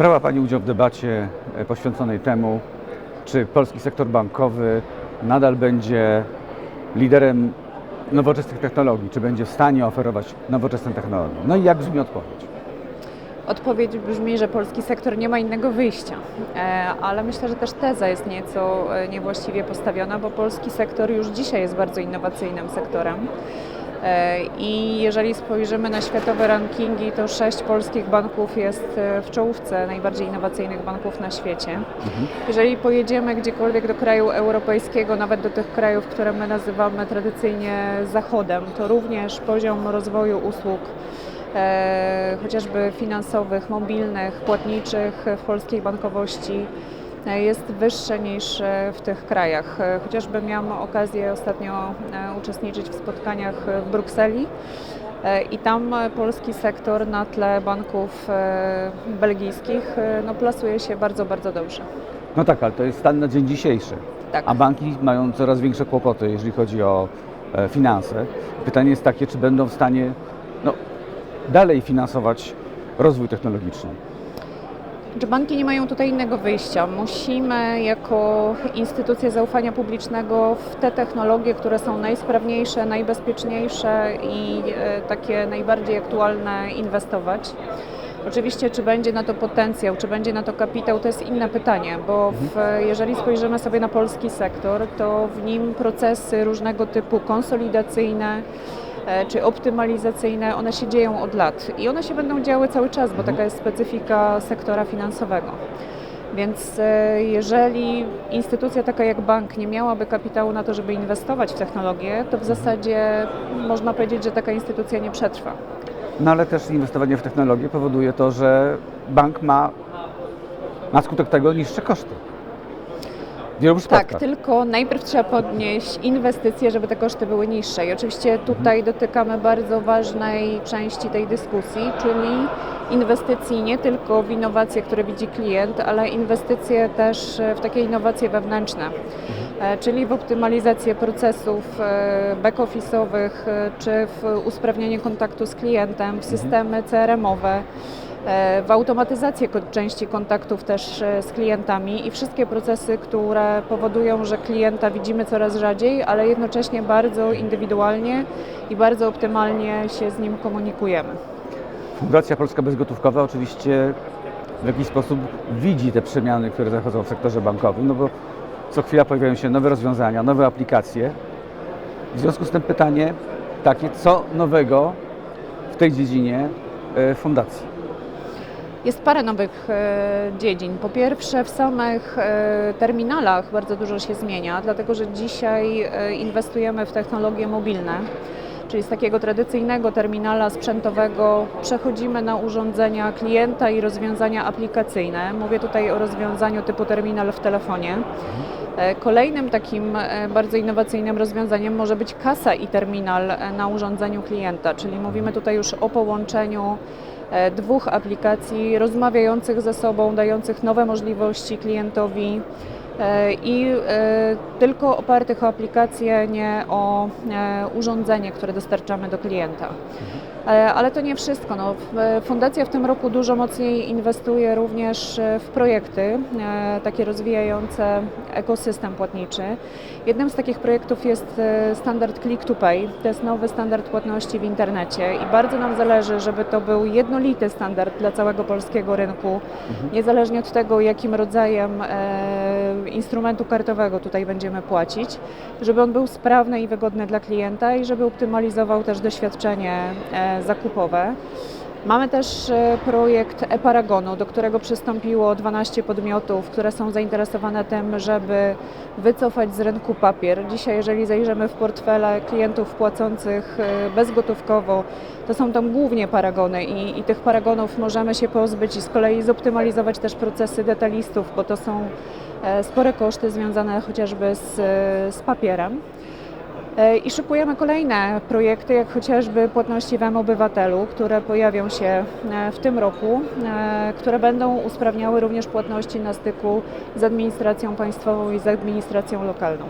Brała Pani udział w debacie e, poświęconej temu, czy polski sektor bankowy nadal będzie liderem nowoczesnych technologii, czy będzie w stanie oferować nowoczesne technologie. No i jak brzmi odpowiedź? Odpowiedź brzmi, że polski sektor nie ma innego wyjścia, E, ale myślę, że też teza jest nieco e, niewłaściwie postawiona, bo polski sektor już dzisiaj jest bardzo innowacyjnym sektorem. E, I jeżeli spojrzymy na światowe rankingi, to sześć polskich banków jest e, w czołówce najbardziej innowacyjnych banków na świecie. Jeżeli pojedziemy gdziekolwiek do kraju europejskiego, nawet do tych krajów, które my nazywamy tradycyjnie Zachodem, to również poziom rozwoju usług e, chociażby finansowych, mobilnych, płatniczych w polskiej bankowości jest wyższe niż e, w tych krajach. E, Chociażby miałam okazję ostatnio e, uczestniczyć w spotkaniach w Brukseli e, i tam e, polski sektor na tle banków e, belgijskich e, no, plasuje się bardzo, bardzo dobrze. No tak, ale to jest stan na dzień dzisiejszy. Tak. A banki mają coraz większe kłopoty, jeżeli chodzi o e, finanse. Pytanie jest takie, czy będą w stanie no, dalej finansować rozwój technologiczny. Czy banki nie mają tutaj innego wyjścia? Musimy jako instytucje zaufania publicznego w te technologie, które są najsprawniejsze, najbezpieczniejsze i e, takie najbardziej aktualne inwestować. Oczywiście, czy będzie na to potencjał, czy będzie na to kapitał, to jest inne pytanie, bo w, jeżeli spojrzymy sobie na polski sektor, to w nim procesy różnego typu konsolidacyjne, czy optymalizacyjne, one się dzieją od lat i one się będą działy cały czas, bo taka jest specyfika sektora finansowego. Więc e, jeżeli instytucja taka jak bank nie miałaby kapitału na to, żeby inwestować w technologię, to w zasadzie można powiedzieć, że taka instytucja nie przetrwa. No ale też inwestowanie w technologię powoduje to, że bank ma na skutek tego niższe koszty. Wielu Tak, przypadkach. tylko najpierw trzeba podnieść inwestycje, żeby te koszty były niższe. I oczywiście tutaj dotykamy bardzo ważnej części tej dyskusji, czyli inwestycji nie tylko w innowacje, które widzi klient, ale inwestycje też w takie innowacje wewnętrzne, E, czyli w optymalizację procesów e, back-office'owych, e, czy w usprawnienie kontaktu z klientem, w systemy CRM-owe. E, w automatyzację części kontaktów też e, z klientami i wszystkie procesy, które powodują, że klienta widzimy coraz rzadziej, ale jednocześnie bardzo indywidualnie i bardzo optymalnie się z nim komunikujemy. Fundacja Polska Bezgotówkowa oczywiście w jakiś sposób widzi te przemiany, które zachodzą w sektorze bankowym, no bo co chwila pojawiają się nowe rozwiązania, nowe aplikacje. W związku z tym pytanie takie, co nowego w tej dziedzinie e, fundacji? Jest parę nowych e, dziedzin. Po pierwsze, w samych e, terminalach bardzo dużo się zmienia, dlatego że dzisiaj e, inwestujemy w technologie mobilne. Czyli z takiego tradycyjnego terminala sprzętowego przechodzimy na urządzenia klienta i rozwiązania aplikacyjne. Mówię tutaj o rozwiązaniu typu terminal w telefonie. Kolejnym takim bardzo innowacyjnym rozwiązaniem może być kasa i terminal na urządzeniu klienta, czyli mówimy tutaj już o połączeniu dwóch aplikacji rozmawiających ze sobą, dających nowe możliwości klientowi. e, i e, tylko opartych o aplikację, nie o e, urządzenie, które dostarczamy do klienta. E, Ale to nie wszystko. No, fundacja w tym roku dużo mocniej inwestuje również e, w projekty e, takie rozwijające ekosystem płatniczy. Jednym z takich projektów jest e, standard Click to Pay. To jest nowy standard płatności w internecie i bardzo nam zależy, żeby to był jednolity standard dla całego polskiego rynku, niezależnie od tego, jakim rodzajem e, instrumentu kartowego tutaj będziemy płacić, żeby on był sprawny i wygodny dla klienta i żeby optymalizował też doświadczenie e, zakupowe. Mamy też e, projekt e-Paragonu, do którego przystąpiło 12 podmiotów, które są zainteresowane tym, żeby wycofać z rynku papier. Dzisiaj, jeżeli zajrzymy w portfele klientów płacących e, bezgotówkowo, to są tam głównie paragony i, i tych paragonów możemy się pozbyć i z kolei zoptymalizować też procesy detalistów, bo to są e, spore koszty związane chociażby z, z papierem. E, I szykujemy kolejne projekty, jak chociażby płatności w M-Obywatelu, które pojawią się e, w tym roku, e, które będą usprawniały również płatności na styku z administracją państwową i z administracją lokalną.